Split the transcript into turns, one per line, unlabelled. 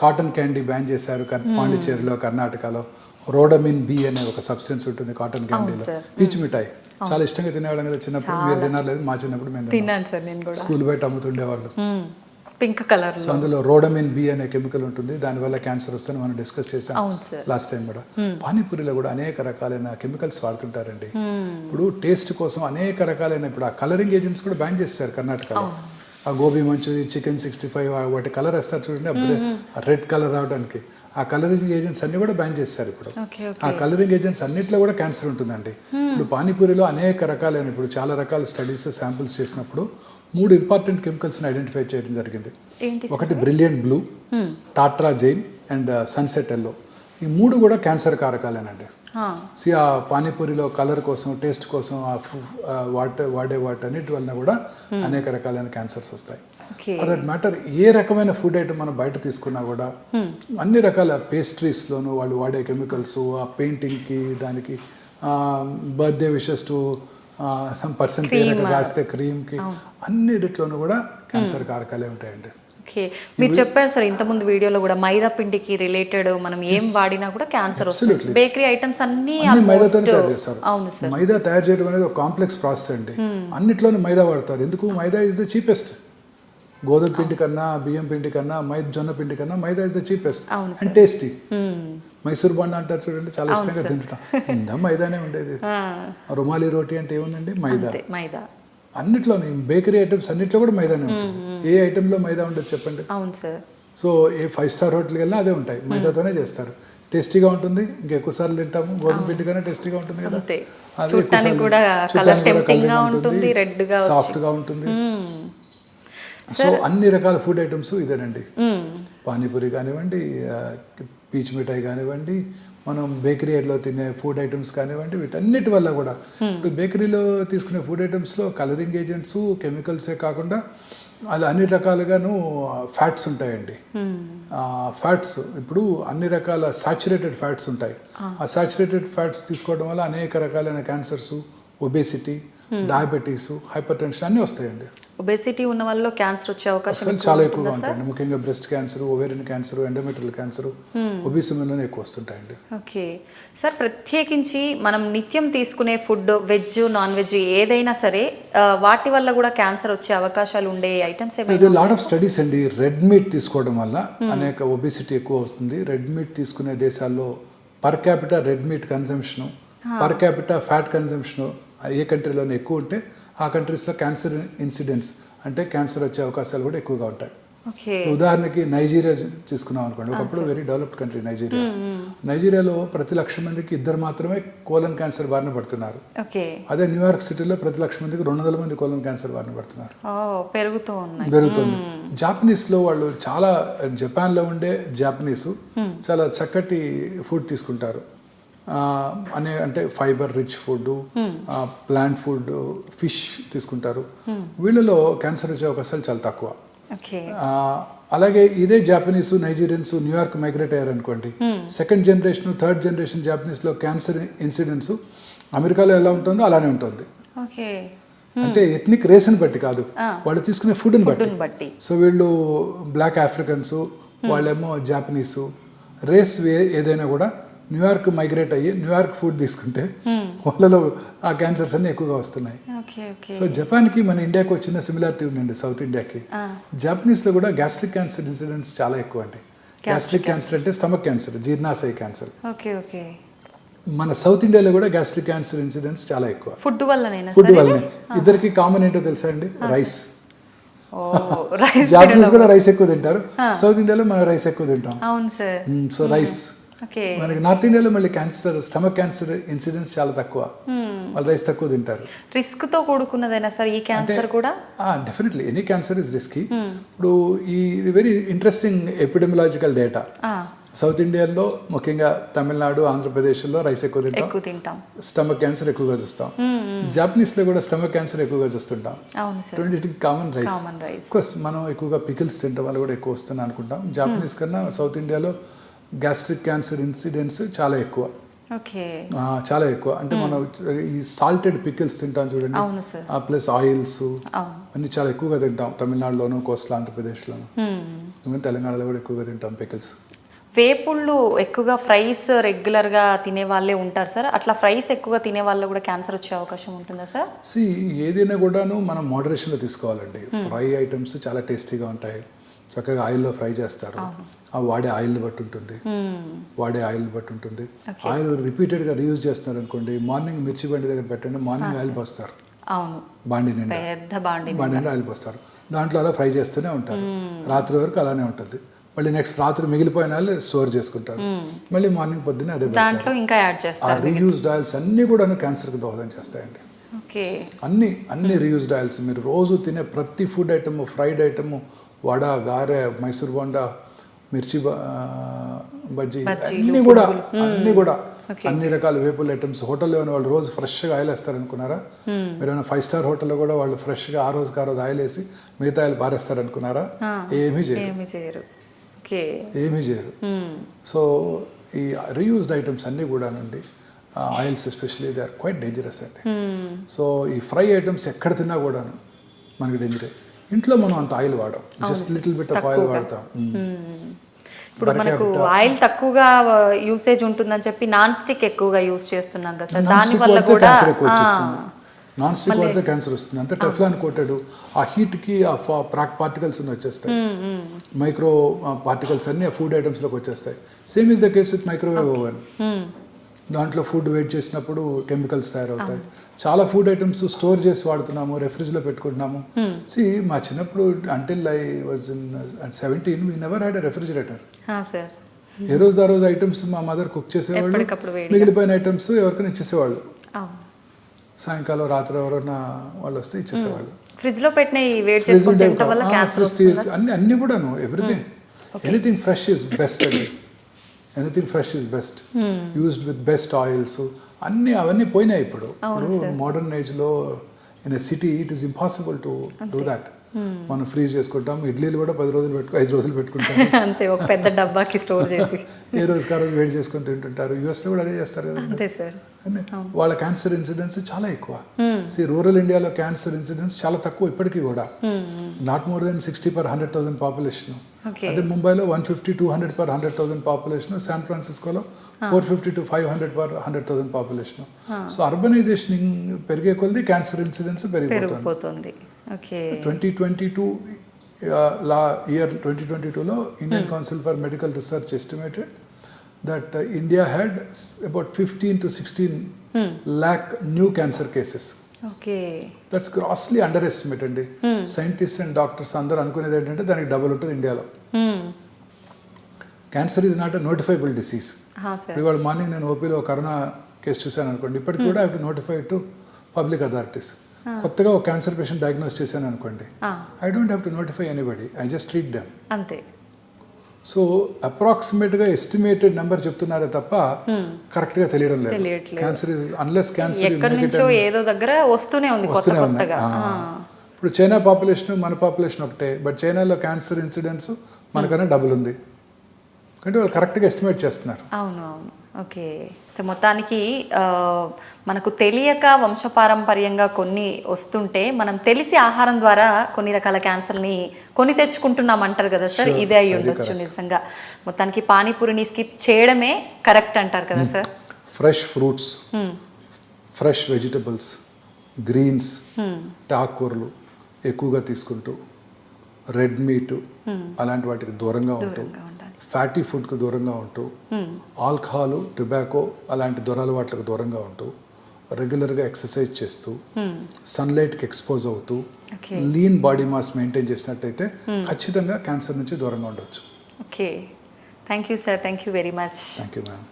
Cotton candy ban చేశారు కర్- పాండిచ్చేరిలో కర్ణాటకలో. రోడమిన్ బి అనే ఒక సబ్స్టెన్స్ ఉంటుంది కాటన్ క్యాండీలో. పీచు మిఠాయి. చాలా ఇష్టంగా తినేవాళ్ళం కదా చిన్నప్పుడు. మీరు తినలేదు మా చిన్నప్పుడు మేము స్కూల్ బయట అమ్ముతుండేవాళ్ళు.
పింక్ కలర్
సో అందులో రోడమిన్ బి అనే కెమికల్ ఉంటుంది. దానివల్ల క్యాన్సర్ వస్తుందని మనం డిస్కస్ చేసాం లాస్ట్ టైం కూడా. పానీపూరిలో కూడా అనేక రకాలైన కెమికల్స్ వాడుతుంటారండి. ఇప్పుడు టేస్ట్ కోసం అనేక రకాలైన ఇప్పుడు ఆ కలరింగ్ ఏజెంట్స్ కూడా బ్యాన్ చేస్తారు కర్ణాటకలో. ఆ gobi manchurian chicken sixty five వాటి కలర్ వేస్తారు చూడండి అప్పుడే రెడ్ కలర్ రావడానికి. ఆ కలరింగ్ ఏజెంట్స్ అన్ని కూడా బ్యాన్ చేస్తారు ఇప్పుడు. ఆ కలరింగ్ ఏజెంట్స్ అన్నిట్లో కూడా క్యాన్సర్ ఉంటుందండి. ఇప్పుడు పానీపూరిలో అనేక రకాలైన ఇప్పుడు చాలా రకాల స్టడీస్ శాంపిల్స్ చేసినప్పుడు మూడు ఇంపార్టెంట్ కెమికల్స్ని ఐడెంటిఫై చేయడం జరిగింది. ఒకటి brilliant blue tartrazine and sunset yellow ఈ మూడు కూడా క్యాన్సర్ కారకాలేనండి. సి ఆ పానీపూరిలో కలర్ కోసం టేస్ట్ కోసం ఆ వాటే వాడే వాటన్నిటి వలన కూడా అనేక రకాలైన క్యాన్సర్స్ వస్తాయి. ఫర్ దట్ మ్యాటర్ ఏ రకమైన ఫుడ్ ఐటమ్ మనం బయట తీసుకున్నా కూడా అన్ని రకాల పేస్ట్రీస్లోను వాళ్ళు వాడే కెమికల్స్ ఆ పెయింటింగ్కి దానికి birthday wishes to some person పేరు రాస్తే క్రీమ్కి అన్నిటిలోనూ కూడా క్యాన్సర్ కారకాలే ఉంటాయండి.
ఓకే. మీరు చెప్పారు సార్ ఇంతకుముందు వీడియోలో కూడా మైదా పిండికి రిలేటెడ్ మనం ఏం వాడినా కూడా క్యాన్సర్ వస్తుంది. బేకరీ ఐటమ్స్ అన్ని
మైదాతో తయారు చేస్తారు.
అవును సార్.
మైదా తయారు చేయడం అనేది ఒక కాంప్లెక్స్ ప్రాసెస్ అండి. అన్నిట్లోనూ మైదా వాడతారు. ఎందుకు? మైదా ఇస్ ద చీపెస్ట్ గోధుమ పిండి కన్నా బియ్యం పిండి కన్నా మై జొన్న పిండి కన్నా maida is the cheapest and tasty. Mysore bonda అంటారు చూడండి చాలా ఇష్టంగా ఉందా? మైదానే ఉండేది. రుమాలి రోటీ అంటే ఏముందండి? మైదా.
మైదా.
అన్నిట్లోని బేకరీ ఐటమ్స్ అన్నిట్లో కూడా మైదానే ఉంటుంది. ఏ ఐటెంలో మైదా ఉండదు చెప్పండి?
అవును సార్.
సో ఏ ఫైవ్ స్టార్ హోటల్కి వెళ్ళినా అదే ఉంటాయి. మైదాతోనే చేస్తారు. టేస్టీగా ఉంటుంది. ఇంకా ఎక్కువ సార్లు తింటాము. గోధుమ పిండి కన్నా టేస్టీగా ఉంటుంది కదా. అదే
కూడా గా ఉంటుంది.
రెడ్గా సాఫ్ట్గా ఉంటుంది. సో అన్ని రకాల ఫుడ్ ఐటమ్స్ ఇదేనండి. పానీపూరి కానివ్వండి పీచ్ మిఠాయి కానివ్వండి మనం బేకరీలో తినే ఫుడ్ ఐటమ్స్ కానివ్వండి వీటన్నిటి వల్ల కూడా. ఇప్పుడు బేకరీలో తీసుకునే ఫుడ్ ఐటమ్స్లో కలరింగ్ ఏజెంట్స్ కెమికల్సే కాకుండా అలా అన్ని రకాలుగాను ఫ్యాట్స్ ఉంటాయండి. ఫ్యాట్స్ ఇప్పుడు అన్ని రకాల సాచురేటెడ్ ఫ్యాట్స్ ఉంటాయి. ఆ. సాచురేటెడ్ ఫ్యాట్స్ తీసుకోవడం వల్ల అనేక రకాలైన cancers obesity diabetes hypertension అన్నీ వస్తాయండి.
ఒబేసిటీ ఉన్న వాళ్ళలో క్యాన్సర్ వచ్చే అవకాశం
చాలా ఎక్కువగా ఉంటాయండి. ముఖ్యంగా breast cancer ovarian cancer endometrial cancer ఒబిసిమీలోనే ఎక్కువ వస్తుంటాయండి.
ఓకే. సార్ ప్రత్యేకించి మనం నిత్యం తీసుకునే ఫుడ్ వెజ్ నాన్ వెజ్ ఏదైనా సరే వాటి వల్ల కూడా క్యాన్సర్ వచ్చే అవకాశాలు ఉండే ఐటమ్స్
ఇది లాట్ ఆఫ్ స్టడీస్ అండి. రెడ్ మీట్ తీసుకోవడం వల్ల అనేక ఒబిసిటీ ఎక్కువ వస్తుంది. రెడ్ మీట్ తీసుకునే దేశాల్లో per capital red meat consumption per capital fat consumption ఏ కంట్రీలోనే ఎక్కువ ఉంటే ఆ కంట్రీస్లో క్యాన్సర్ ఇన్సిడెంట్స్ అంటే క్యాన్సర్ వచ్చే అవకాశాలు కూడా ఎక్కువగా ఉంటాయి. ఉదాహరణకి నైజీరియా తీసుకున్నాం అనుకోండి. ఒకప్పుడు వెరీ డెవలప్డ్ కంట్రీ నైజీరియా. నైజీరియాలో ప్రతి లక్ష మందికి ఇద్దరు మాత్రమే కోలన్ క్యాన్సర్ బారిన పడుతున్నారు. అదే న్యూయార్క్ సిటీలో ప్రతి లక్ష మందికి రెండు వందల మంది కోలన్ క్యాన్సర్ బారిన పడుతున్నారు. పెరుగుతుంది. జాపనీస్లో వాళ్ళు చాలా జపాన్లో ఉండే జాపనీస్ చాలా చక్కటి ఫుడ్ తీసుకుంటారు. అనే అంటే fibre rich food plant food fish తీసుకుంటారు. వీళ్ళలో క్యాన్సర్ వచ్చే అవకాశాలు చాలా తక్కువ. అలాగే ఇదే జాపనీస్ నైజీరియన్స్ న్యూయార్క్ మైగ్రేట్ అయ్యారు అనుకోండి సెకండ్ జనరేషన్ థర్డ్ జనరేషన్ జాపనీస్లో క్యాన్సర్ ఇన్సిడెంట్స్ అమెరికాలో ఎలా ఉంటుందో అలానే ఉంటుంది. అంటే ఎథ్నిక్ రేస్ని బట్టి కాదు. వాళ్ళు తీసుకునే ఫుడ్ని బట్టి. సో వీళ్ళు బ్లాక్ ఆఫ్రికన్స్ వాళ్ళేమో జాపనీసు రేస్ వే- ఏదైనా కూడా న్యూయార్క్ మైగ్రేట్ అయ్యి న్యూయార్క్ ఫుడ్ తీసుకుంటే వాళ్ళలో ఆ క్యాన్సర్స్ అన్ని ఎక్కువగా వస్తున్నాయి. సో జపాన్కి మన ఇండియాకి వచ్చిన సిమిలారిటీ ఉందండి సౌత్ ఇండియాకి. జాపనీస్లో కూడా గ్యాస్ట్రిక్ క్యాన్సర్ ఇన్సిడెంట్స్ చాలా ఎక్కువ అండి. గ్యాస్ట్రిక్ క్యాన్సర్ అంటే స్టమక్ క్యాన్సర్ జీర్ణాశయ క్యాన్సర్ మన సౌత్ ఇండియాలో కూడా గ్యాస్ట్రిక్ క్యాన్సర్ ఇన్సిడెంట్స్ చాలా ఎక్కువ.
ఫుడ్
ఫుడ్ వల్లనే. ఇద్దరికి కామన్ ఏంటో తెలుసా అండి? రైస్. జాపనీస్ కూడా రైస్ ఎక్కువ తింటారు. సౌత్ ఇండియాలో మనం రైస్ ఎక్కువ తింటాం. So rice. మనకి నార్త్ ఇండియాలో మళ్ళీ క్యాన్సర్ స్టమక్ క్యాన్సర్ ఇన్సిడెంట్స్ చాలా తక్కువ. వాళ్ళు రైస్ తక్కువ తింటారు.
రిస్క్తో కూడుకున్నదేనా సార్ ఈ క్యాన్సర్ కూడా?
Definitely any cancer is risky ఇప్పుడు ఈ ఇది very interesting epidemiological data south ఇండియాలో ముఖ్యంగా తమిళనాడు ఆంధ్రప్రదేశ్లో రైస్ ఎక్కువ తింటాం.
తింటాం.
స్టమక్ క్యాన్సర్ ఎక్కువగా చూస్తాం. జాపనీస్లో కూడా స్టమక్ క్యాన్సర్ ఎక్కువగా చూస్తుంటాం. రెండింటికి కామన్ రైస్ కోర్స్ మనం ఎక్కువగా పికిల్స్ తినడం వల్ల కూడా ఎక్కువ వస్తుంది అనుకుంటాం. జాపనీస్ కన్నా సౌత్ ఇండియాలో గ్యాస్ట్రిక్ క్యాన్సర్ ఇన్సిడెంట్స్ చాలా ఎక్కువ. చాలా ఎక్కువ. అంటే మనం ఈ సాల్టెడ్ పికిల్స్ తింటాం చూడండి. ప్లస్ ఆయిల్స్ అన్ని చాలా ఎక్కువగా తింటాం. తమిళనాడులోను కోస్టల్ ఆంధ్రప్రదేశ్లోను.
Hmm.
ఈవెన్ తెలంగాణలో కూడా ఎక్కువగా తింటాం పికిల్స్
వేపుళ్ళు ఎక్కువగా ఫ్రైస్ రెగ్యులర్గా తినే వాళ్ళే ఉంటారు సార్. అట్లా ఫ్రైస్ ఎక్కువగా తినే వాళ్ళు కూడా క్యాన్సర్ వచ్చే అవకాశం ఉంటుందా సార్?
సి ఏదైనా కూడాను మనం మోడరేషన్లో తీసుకోవాలండి. ఫ్రై ఐటమ్స్ చాలా టేస్టీగా ఉంటాయి. చక్కగా ఆయిల్లో ఫ్రై చేస్తారు. ఆ వాడే ఆయిల్ బట్టి ఉంటుంది. వాడే ఆయిల్ బట్టి ఉంటుంది. ఆయిల్ రిపీటెడ్గా రీయూజ్ చేస్తున్నారు అనుకోండి మార్నింగ్ మిర్చి బండి దగ్గర పెట్టండి మార్నింగ్ ఆయిల్ పోస్తారు. బాండి నిండా.
బాండి
నిండా. ఆయిల్ పోస్తారు. దాంట్లో అలా ఫ్రై చేస్తూనే ఉంటారు. రాత్రి వరకు అలానే ఉంటుంది. మళ్ళీ నెక్స్ట్ రాత్రి మిగిలిపోయిన ఆయిల్ స్టోర్ చేసుకుంటారు. మళ్ళీ మార్నింగ్ పొద్దున్నే అదే పెడతారు.
దాంట్లో ఇంకా యాడ్
ఆ రీయూజ్డ్ ఆయిల్స్ అన్నీ కూడా క్యాన్సర్కి దోహదం చేస్తాయండి. అన్ని అన్ని రీయూజ్డ్ ఆయిల్స్ మీరు రోజు తినే ప్రతి food item fried item vada గారె Mysore bonda mirchi bajji అన్ని కూడా అన్ని కూడా అన్ని రకాల వేపుల్ ఐటమ్స్. హోటల్లో వాళ్ళు రోజు ఫ్రెష్గా ఆయిల్ వేస్తారు అనుకున్నారా మీరు ఏమైనా ఫైవ్ స్టార్ హోటల్లో కూడా వాళ్ళు ఫ్రెష్గా ఆ రోజుకి ఆ రోజు ఆయిల్ వేసి మిగతా ఆయిల్ పారేస్తారు అనుకున్నారా? ఏమీ చేయరు.
ఏమి చేయరు.
సో ఈ రీయూజ్డ్ ఐటమ్స్ అన్నీ కూడా నుండి oils especially they are quite dangerous అండి. సో ఈ ఫ్రై ఐటమ్స్ ఎక్కడ తిన్నా కూడాను మనకి డేంజరే. ఇంట్లో మనం అంత ఆయిల్ వాడం just little bit of oil వాడతాం
ఇప్పుడు మనకు ఆయిల్ తక్కువగా యూసేజ్ ఉంటుందని చెప్పి నాన్ స్టిక్ ఎక్కువగా యూస్ చేస్తున్నాం కదా సార్. దాని వల్ల కూడా
నాన్ స్టిక్ వాడితే క్యాన్సర్ వస్తుంది. అంత టెఫ్లాన్ కోటెడ్ ఆ హీట్కి ఆ ప్రాక్ పార్టికల్స్ వచ్చేస్తాయి. మైక్రో పార్టికల్స్ అన్ని ఆ ఫుడ్ ఐటమ్స్లోకి వచ్చేస్తాయి. Same is the case with microwave oven దాంట్లో ఫుడ్ వెయిట్ చేసినప్పుడు కెమికల్స్ తయారవుతాయి. చాలా ఫుడ్ ఐటమ్స్ స్టోర్ చేసి వాడుతున్నాము రెఫ్రిజ్లో పెట్టుకుంటున్నాము. సి మా చిన్నప్పుడు until I was in seventeen we never had refrigerator ఏ రోజు ఆ రోజు ఐటమ్స్ మా మదర్ కుక్ చేసేవాళ్ళు. మిగిలిపోయిన ఐటమ్స్ ఎవరికైనా ఇచ్చేసేవాళ్ళు. సాయంకాలం రాత్రి ఎవరైనా వాళ్ళు వస్తే ఇచ్చేసేవాళ్ళు.
ఫ్రిడ్జ్లో పెట్టిన
అన్ని అన్ని కూడాను everything anything fresh is best అండి. Anything fresh is best used with best oils అన్ని అవన్నీ పోయినాయి ఇప్పుడు. ఇప్పుడు మోడర్న్ ఏజ్లో in a city it is impossible to do that మనం ఫ్రీజ్ చేసుకుంటాం ఇడ్లీలు కూడా పది రోజులు పెట్టుకో ఐదు రోజులు పెట్టుకుంటాం
అంతే ఒక పెద్ద డబ్బాకి స్టోర్ చేసి.
ఏ రోజు వేడి చేసుకొని తింటుంటారు. యూఎస్లో కూడా అదే చేస్తారు కదా.
అంతే సార్.
అన్ని. వాళ్ళ క్యాన్సర్ ఇన్సిడెన్స్ చాలా ఎక్కువ. సి రూరల్ ఇండియాలో క్యాన్సర్ ఇన్సిడెన్స్ చాలా తక్కువ ఇప్పటికీ కూడా. Not more than sixty per hundred thousand population అదే ముంబైలో one fifty two hundred per hundred thousand population. San ఫ్రాన్సిస్కోలో four fifty to five hundred per hundred thousand population. So urbanization పెరిగే కొలది cancer incidence పెరిగిపోతుంది. Twenty twenty two లా year twenty twenty టూలో Indian Council for Medical Research estimated that India had about fifteen to sixteen lakh new cancer cases. That's grossly underestimate అండి. Scientist and doctors అందరూ అనుకునేది ఏంటంటే దానికి double ఉంటుంది ఇండియాలో. Cancer is not a notifiable disease ఇవాళ morning నేను ఓపీలో కరోనా కేసు చూశాను అనుకోండి. ఇప్పటికి కూడా I to notify to public authorities కొత్తగా ఒక క్యాన్సర్ పేషెంట్ డయాగ్నోస్ చేశాను అనుకోండి. I don't have to notify anybody I just treat them
అంతే.
సో అప్రాక్సిమేట్గా ఎస్టిమేటెడ్ నెంబర్ చెప్తున్నారే తప్ప కరెక్ట్గా తెలియడం లేదు. క్యాన్సర్ ఇస్ అన్లెస్ క్యాన్సర్
ఏదో దగ్గర వస్తూనే ఉంది
వస్తూనే ఉన్నాయి. ఇప్పుడు చైనా పాపులేషన్ మన పాపులేషన్ ఒకటే. బట్ చైనాలో క్యాన్సర్ ఇన్సిడెన్స్ మనకన్నా డబుల్ ఉంది. అంటే వాళ్ళు కరెక్ట్గా ఎస్టిమేట్ చేస్తున్నారు.
అవును అవును. ఓకే. మొత్తానికి మనకు తెలియక వంశపారంపర్యంగా కొన్ని వస్తుంటే మనం తెలిసి ఆహారం ద్వారా కొన్ని రకాల క్యాన్సర్ని కొని తెచ్చుకుంటున్నాం అంటారు కదా సార్? ఇదే అయి ఉండొచ్చు నిజంగా. మొత్తానికి పానీపూరిని స్కిప్ చేయడమే కరెక్ట్ అంటారు కదా sir?
Fresh fruits fresh vegetables greens ఆకుకూరలు ఎక్కువగా తీసుకుంటూ రెడ్ మీట్ అలాంటి వాటికి దూరంగా ఉంటూ. ఫ్యాటీ ఫుడ్కి దూరంగా ఉంటూ ఆల్కహాల్ టొబాకో అలాంటి దురలవాట్లకు దూరంగా ఉంటూ రెగ్యులర్గా ఎక్సర్సైజ్ చేస్తూ సన్లైట్కి ఎక్స్పోజ్ అవుతూ లీన్ బాడీ మాస్ మెయింటైన్ చేసినట్టయితే ఖచ్చితంగా క్యాన్సర్ నుంచి దూరంగా ఉండొచ్చు.
Okay. Thank you sir. Thank you very much.
Thank you ma'am.